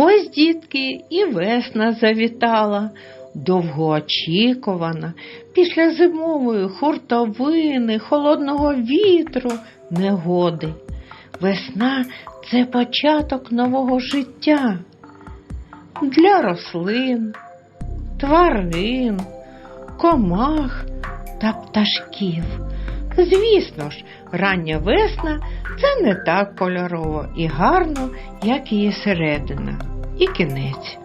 Ось, дітки, і весна завітала, довгоочікувана, після зимової хуртовини, холодного вітру, негоди. Весна це початок нового життя для рослин, тварин, комах та пташків. Звісно ж, рання весна це не так кольорово і гарно, як її середина і кінець.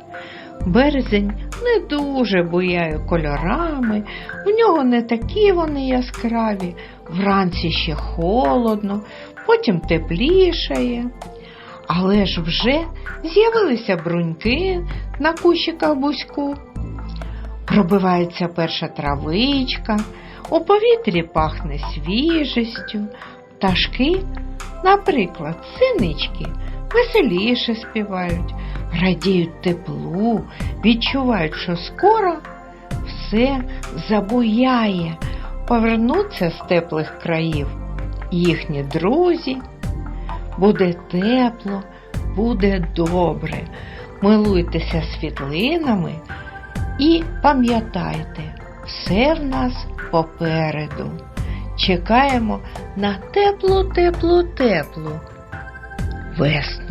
Березень не дуже буяє кольорами, в нього не такі вони яскраві, вранці ще холодно, потім теплішає. Але ж вже з'явилися бруньки на кущиках бузьку, пробивається перша травичка, у повітрі пахне свіжістю, пташки, наприклад, синички, веселіше співають, радіють теплу, відчувають, що скоро все забуяє, повернуться з теплих країв їхні друзі. Буде тепло, буде добре. Милуйтеся світлинами і пам'ятайте, все в нас попереду. Чекаємо на теплу, теплу, теплу весну.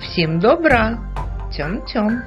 Всім добра! Цьом-цьом!